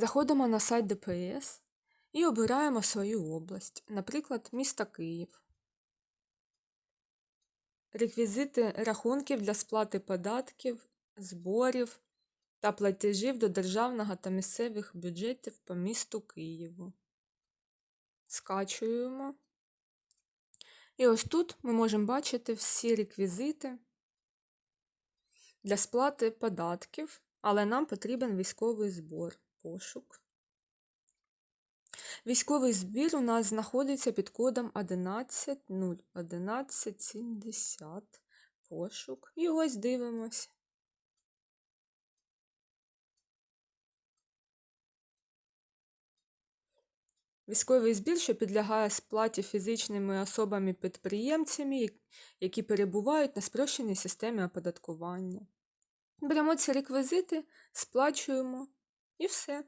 Заходимо на сайт ДПС і обираємо свою область, наприклад, місто Київ. Реквізити рахунків для сплати податків, зборів та платежів до державного та місцевих бюджетів по місту Києву. Скачуємо. І ось тут ми можемо бачити всі реквізити для сплати податків, але нам потрібен військовий збор. Пошук. Військовий збір у нас знаходиться під кодом 11.011.70. Пошук. І ось дивимось. Військовий збір, що підлягає сплаті фізичними особами-підприємцями, які перебувають на спрощеній системі оподаткування. Беремо ці реквізити, сплачуємо і все.